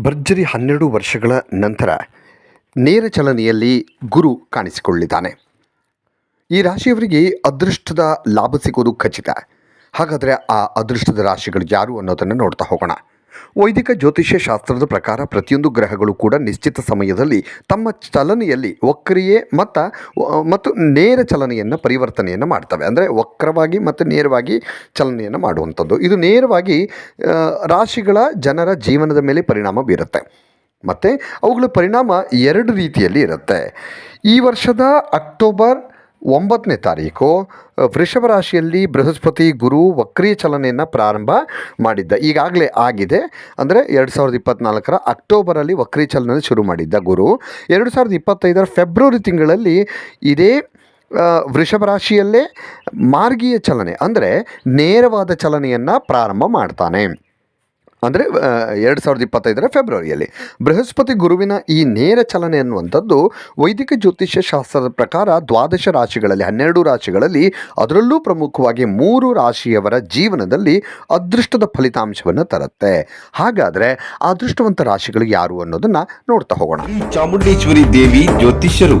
ಭರ್ಜರಿ ಹನ್ನೆರಡು ವರ್ಷಗಳ ನಂತರ ನೇರ ಚಲನೆಯಲ್ಲಿ ಗುರು ಕಾಣಿಸಿಕೊಳ್ಳಿದ್ದಾನೆ. ಈ ರಾಶಿಯವರಿಗೆ ಅದೃಷ್ಟದ ಲಾಭ ಸಿಗೋದು ಖಚಿತ. ಹಾಗಾದರೆ ಆ ಅದೃಷ್ಟದ ರಾಶಿಗಳು ಯಾರು ಅನ್ನೋದನ್ನು ನೋಡ್ತಾ ಹೋಗೋಣ. ವೈದಿಕ ಜ್ಯೋತಿಷ್ಯ ಶಾಸ್ತ್ರದ ಪ್ರಕಾರ ಪ್ರತಿಯೊಂದು ಗ್ರಹಗಳು ಕೂಡ ನಿಶ್ಚಿತ ಸಮಯದಲ್ಲಿ ತಮ್ಮ ಚಲನೆಯಲ್ಲಿ ವಕ್ರಿಯೆ ಮತ್ತು ಮತ್ತು ನೇರ ಚಲನೆಯನ್ನು ಪರಿವರ್ತನೆಯನ್ನು ಮಾಡ್ತವೆ. ಅಂದರೆ ವಕ್ರವಾಗಿ ಮತ್ತು ನೇರವಾಗಿ ಚಲನೆಯನ್ನು ಮಾಡುವಂಥದ್ದು. ಇದು ನೇರವಾಗಿ ರಾಶಿಗಳ ಜನರ ಜೀವನದ ಮೇಲೆ ಪರಿಣಾಮ ಬೀರುತ್ತೆ. ಮತ್ತು ಅವುಗಳ ಪರಿಣಾಮ ಎರಡು ರೀತಿಯಲ್ಲಿ ಇರುತ್ತೆ. ಈ ವರ್ಷದ ಅಕ್ಟೋಬರ್ ಒಂಬತ್ತನೇ ತಾರೀಕು ವೃಷಭ ರಾಶಿಯಲ್ಲಿ ಬೃಹಸ್ಪತಿ ಗುರು ವಕ್ರೀಯ ಚಲನೆಯನ್ನು ಪ್ರಾರಂಭ ಮಾಡಿದ್ದ. ಈಗಾಗಲೇ ಆಗಿದೆ. ಅಂದರೆ ಎರಡು ಸಾವಿರದ ಇಪ್ಪತ್ತ್ನಾಲ್ಕರ ಅಕ್ಟೋಬರಲ್ಲಿ ವಕ್ರೀ ಚಲನೆ ಶುರು ಮಾಡಿದ್ದ ಗುರು. ಎರಡು ಸಾವಿರದ ಇಪ್ಪತ್ತೈದರ ಫೆಬ್ರವರಿ ತಿಂಗಳಲ್ಲಿ ಇದೇ ವೃಷಭ ರಾಶಿಯಲ್ಲೇ ಮಾರ್ಗೀಯ ಚಲನೆ, ಅಂದರೆ ನೇರವಾದ ಚಲನೆಯನ್ನು ಪ್ರಾರಂಭ ಮಾಡ್ತಾನೆ. ಅಂದರೆ ಎರಡು ಸಾವಿರದ ಇಪ್ಪತ್ತೈದರ ಫೆಬ್ರವರಿಯಲ್ಲಿ. ಬೃಹಸ್ಪತಿ ಗುರುವಿನ ಈ ನೇರ ಚಲನೆ ಅನ್ನುವಂಥದ್ದು ವೈದಿಕ ಜ್ಯೋತಿಷ್ಯ ಶಾಸ್ತ್ರದ ಪ್ರಕಾರ ದ್ವಾದಶ ರಾಶಿಗಳಲ್ಲಿ, ಹನ್ನೆರಡು ರಾಶಿಗಳಲ್ಲಿ ಅದರಲ್ಲೂ ಪ್ರಮುಖವಾಗಿ ಮೂರು ರಾಶಿಯವರ ಜೀವನದಲ್ಲಿ ಅದೃಷ್ಟದ ಫಲಿತಾಂಶವನ್ನು ತರುತ್ತೆ. ಹಾಗಾದರೆ ಅದೃಷ್ಟವಂತ ರಾಶಿಗಳು ಯಾರು ಅನ್ನೋದನ್ನು ನೋಡ್ತಾ ಹೋಗೋಣ. ಚಾಮುಂಡೇಶ್ವರಿ ದೇವಿ ಜ್ಯೋತಿಷ್ಯರು.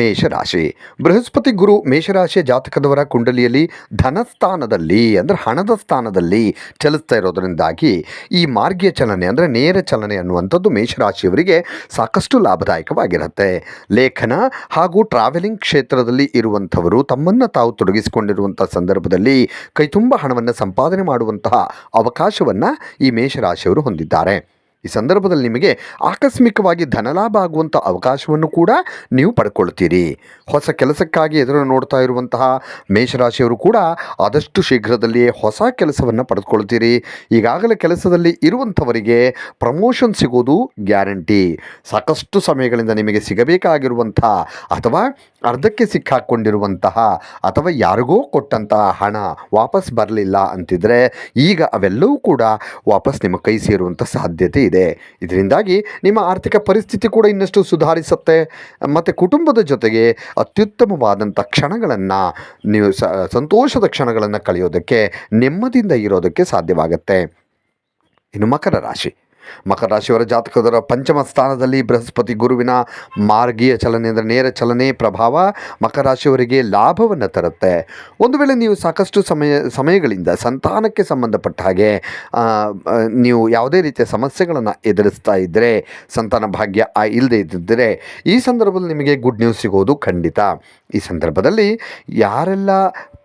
ಮೇಷರಾಶಿ. ಬೃಹಸ್ಪತಿ ಗುರು ಮೇಷರಾಶಿ ಜಾತಕದವರ ಕುಂಡಲಿಯಲ್ಲಿ ಧನಸ್ಥಾನದಲ್ಲಿ, ಅಂದರೆ ಹಣದ ಸ್ಥಾನದಲ್ಲಿ ಚಲಿಸ್ತಾ ಇರೋದರಿಂದಾಗಿ ಈ ಮಾರ್ಗೀಯ ಚಲನೆ, ಅಂದರೆ ನೇರ ಚಲನೆ ಅನ್ನುವಂಥದ್ದು ಮೇಷರಾಶಿಯವರಿಗೆ ಸಾಕಷ್ಟು ಲಾಭದಾಯಕವಾಗಿರುತ್ತೆ. ಲೇಖನ ಹಾಗೂ ಟ್ರಾವೆಲಿಂಗ್ ಕ್ಷೇತ್ರದಲ್ಲಿ ಇರುವಂಥವರು ತಮ್ಮನ್ನು ತಾವು ತೊಡಗಿಸಿಕೊಂಡಿರುವಂಥ ಸಂದರ್ಭದಲ್ಲಿ ಕೈತುಂಬ ಹಣವನ್ನು ಸಂಪಾದನೆ ಮಾಡುವಂತಹ ಅವಕಾಶವನ್ನು ಈ ಮೇಷರಾಶಿಯವರು ಹೊಂದಿದ್ದಾರೆ. ಈ ಸಂದರ್ಭದಲ್ಲಿ ನಿಮಗೆ ಆಕಸ್ಮಿಕವಾಗಿ ಧನಲಾಭ ಆಗುವಂಥ ಅವಕಾಶವನ್ನು ಕೂಡ ನೀವು ಪಡ್ಕೊಳ್ತೀರಿ. ಹೊಸ ಕೆಲಸಕ್ಕಾಗಿ ಎದುರು ನೋಡ್ತಾ ಇರುವಂತಹ ಮೇಷರಾಶಿಯವರು ಕೂಡ ಆದಷ್ಟು ಶೀಘ್ರದಲ್ಲಿಯೇ ಹೊಸ ಕೆಲಸವನ್ನು ಪಡೆದುಕೊಳ್ತೀರಿ ಈಗಾಗಲೇ ಕೆಲಸದಲ್ಲಿ ಇರುವಂಥವರಿಗೆ ಪ್ರಮೋಷನ್ ಸಿಗೋದು ಗ್ಯಾರಂಟಿ. ಸಾಕಷ್ಟು ಸಮಯಗಳಿಂದ ನಿಮಗೆ ಸಿಗಬೇಕಾಗಿರುವಂಥ ಅಥವಾ ಅರ್ಧಕ್ಕೆ ಸಿಕ್ಕಾಕ್ಕೊಂಡಿರುವಂತಹ ಅಥವಾ ಯಾರಿಗೋ ಕೊಟ್ಟಂತಹ ಹಣ ವಾಪಸ್ ಬರಲಿಲ್ಲ ಅಂತಿದ್ರೆ ಈಗ ಅವೆಲ್ಲವೂ ಕೂಡ ವಾಪಸ್ ನಿಮ್ಮ ಕೈ ಸೇರುವಂಥ ಸಾಧ್ಯತೆ ಇದೆ. ಇದರಿಂದಾಗಿ ನಿಮ್ಮ ಆರ್ಥಿಕ ಪರಿಸ್ಥಿತಿ ಕೂಡ ಇನ್ನಷ್ಟು ಸುಧಾರಿಸುತ್ತೆ. ಮತ್ತು ಕುಟುಂಬದ ಜೊತೆಗೆ ಅತ್ಯುತ್ತಮವಾದಂಥ ಕ್ಷಣಗಳನ್ನು ನೀವು ಸಂತೋಷದ ಕ್ಷಣಗಳನ್ನು ಕಳೆಯೋದಕ್ಕೆ, ನೆಮ್ಮದಿಯಿಂದ ಇರೋದಕ್ಕೆ ಸಾಧ್ಯವಾಗುತ್ತೆ. ಇನ್ನು ಮಕರ ರಾಶಿ. ಮಕರ ರಾಶಿಯವರ ಜಾತಕದವರ ಪಂಚಮ ಸ್ಥಾನದಲ್ಲಿ ಬೃಹಸ್ಪತಿ ಗುರುವಿನ ಮಾರ್ಗೀಯ ಚಲನೆ ಅಂದರೆ ನೇರ ಚಲನೆ ಪ್ರಭಾವ ಮಕರ ರಾಶಿಯವರಿಗೆ ಲಾಭವನ್ನು ತರುತ್ತೆ. ಒಂದು ವೇಳೆ ನೀವು ಸಾಕಷ್ಟು ಸಮಯ, ಸಮಯಗಳಿಂದ ಸಂತಾನಕ್ಕೆ ಸಂಬಂಧಪಟ್ಟ ಹಾಗೆ ನೀವು ಯಾವುದೇ ರೀತಿಯ ಸಮಸ್ಯೆಗಳನ್ನು ಎದುರಿಸ್ತಾ ಇದ್ದರೆ ಸಂತಾನ ಭಾಗ್ಯ ಇಲ್ಲದೆ ಇದ್ದಿದ್ದರೆ ಈ ಸಂದರ್ಭದಲ್ಲಿ ನಿಮಗೆ ಗುಡ್ ನ್ಯೂಸ್ ಸಿಗೋದು ಖಂಡಿತ. ಈ ಸಂದರ್ಭದಲ್ಲಿ ಯಾರೆಲ್ಲ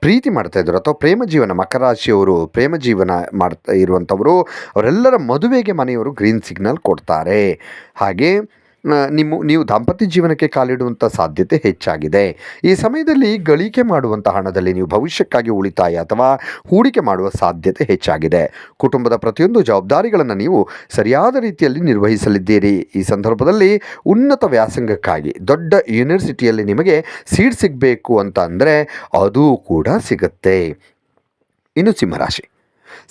ಪ್ರೀತಿ ಮಾಡ್ತಾ ಇದ್ರು ಅಥವಾ ಪ್ರೇಮ ಜೀವನ, ಮಕರ ರಾಶಿಯವರು ಪ್ರೇಮ ಜೀವನ ಮಾಡ್ತಾ ಇರುವಂಥವರು, ಅವರೆಲ್ಲರ ಮದುವೆಗೆ ಮನೆಯವರು ಗ್ರೀನ್ ಸಿಗ್ನಲ್ ಕೊಡ್ತಾರೆ. ಹಾಗೆ ನಿಮ್ಮ, ನೀವು ದಾಂಪತ್ಯ ಜೀವನಕ್ಕೆ ಕಾಲಿಡುವಂಥ ಸಾಧ್ಯತೆ ಹೆಚ್ಚಾಗಿದೆ. ಈ ಸಮಯದಲ್ಲಿ ಗಳಿಕೆ ಮಾಡುವಂಥ ಹಣದಲ್ಲಿ ನೀವು ಭವಿಷ್ಯಕ್ಕಾಗಿ ಉಳಿತಾಯ ಅಥವಾ ಹೂಡಿಕೆ ಮಾಡುವ ಸಾಧ್ಯತೆ ಹೆಚ್ಚಾಗಿದೆ. ಕುಟುಂಬದ ಪ್ರತಿಯೊಂದು ಜವಾಬ್ದಾರಿಗಳನ್ನು ನೀವು ಸರಿಯಾದ ರೀತಿಯಲ್ಲಿ ನಿರ್ವಹಿಸಲಿದ್ದೀರಿ. ಈ ಸಂದರ್ಭದಲ್ಲಿ ಉನ್ನತ ವ್ಯಾಸಂಗಕ್ಕಾಗಿ, ದೊಡ್ಡ ಯೂನಿವರ್ಸಿಟಿಯಲ್ಲಿ ನಿಮಗೆ ಸೀಟ್ ಸಿಗಬೇಕು ಅಂತ ಅಂದರೆ ಅದು ಕೂಡ ಸಿಗುತ್ತೆ. ಇನ್ನು ಸಿಂಹರಾಶಿ.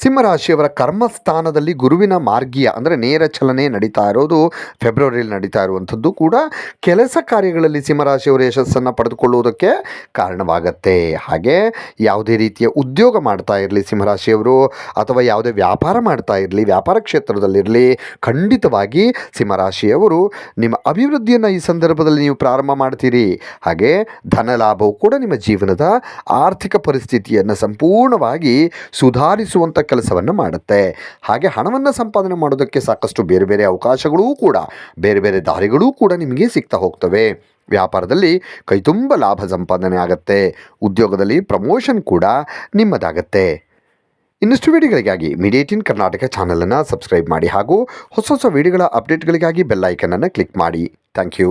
ಸಿಂಹರಾಶಿಯವರ ಕರ್ಮಸ್ಥಾನದಲ್ಲಿ ಗುರುವಿನ ಮಾರ್ಗೀಯ, ಅಂದರೆ ನೇರ ಚಲನೆ ನಡೀತಾ ಇರೋದು ಫೆಬ್ರವರಿಯಲ್ಲಿ ನಡೀತಾ ಇರುವಂಥದ್ದು ಕೂಡ ಕೆಲಸ ಕಾರ್ಯಗಳಲ್ಲಿ ಸಿಂಹರಾಶಿಯವರು ಯಶಸ್ಸನ್ನು ಪಡೆದುಕೊಳ್ಳುವುದಕ್ಕೆ ಕಾರಣವಾಗತ್ತೆ. ಹಾಗೆ ಯಾವುದೇ ರೀತಿಯ ಉದ್ಯೋಗ ಮಾಡ್ತಾ ಇರಲಿ ಸಿಂಹರಾಶಿಯವರು, ಅಥವಾ ಯಾವುದೇ ವ್ಯಾಪಾರ ಮಾಡ್ತಾ ಇರಲಿ, ವ್ಯಾಪಾರ ಕ್ಷೇತ್ರದಲ್ಲಿರಲಿ, ಖಂಡಿತವಾಗಿ ಸಿಂಹರಾಶಿಯವರು ನಿಮ್ಮ ಅಭಿವೃದ್ಧಿಯನ್ನು ಈ ಸಂದರ್ಭದಲ್ಲಿ ನೀವು ಪ್ರಾರಂಭ ಮಾಡ್ತೀರಿ. ಹಾಗೆ ಧನ ಲಾಭವು ಕೂಡ ನಿಮ್ಮ ಜೀವನದ ಆರ್ಥಿಕ ಪರಿಸ್ಥಿತಿಯನ್ನು ಸಂಪೂರ್ಣವಾಗಿ ಸುಧಾರಿಸುವಂಥ ಕೊಡುವಂಥ ಕೆಲಸವನ್ನು ಮಾಡುತ್ತೆ. ಹಾಗೆ ಹಣವನ್ನು ಸಂಪಾದನೆ ಮಾಡೋದಕ್ಕೆ ಸಾಕಷ್ಟು ಬೇರೆ ಬೇರೆ ಅವಕಾಶಗಳೂ ಕೂಡ, ಬೇರೆ ಬೇರೆ ದಾರಿಗಳೂ ಕೂಡ ನಿಮಗೆ ಸಿಗ್ತಾ ಹೋಗ್ತವೆ. ವ್ಯಾಪಾರದಲ್ಲಿ ಕೈತುಂಬ ಲಾಭ ಸಂಪಾದನೆ ಆಗುತ್ತೆ. ಉದ್ಯೋಗದಲ್ಲಿ ಪ್ರಮೋಷನ್ ಕೂಡ ನಿಮ್ಮದಾಗತ್ತೆ. ಇನ್ನಷ್ಟು ವಿಡಿಯೋಗಳಿಗಾಗಿ ಇನ್ ಕರ್ನಾಟಕ ಚಾನಲನ್ನು ಸಬ್ಸ್ಕ್ರೈಬ್ ಮಾಡಿ ಹಾಗೂ ಹೊಸ ಹೊಸ ವಿಡಿಯೋಗಳ ಅಪ್ಡೇಟ್ಗಳಿಗಾಗಿ ಬೆಲ್ ಐಕನನ್ನು ಕ್ಲಿಕ್ ಮಾಡಿ. Thank you.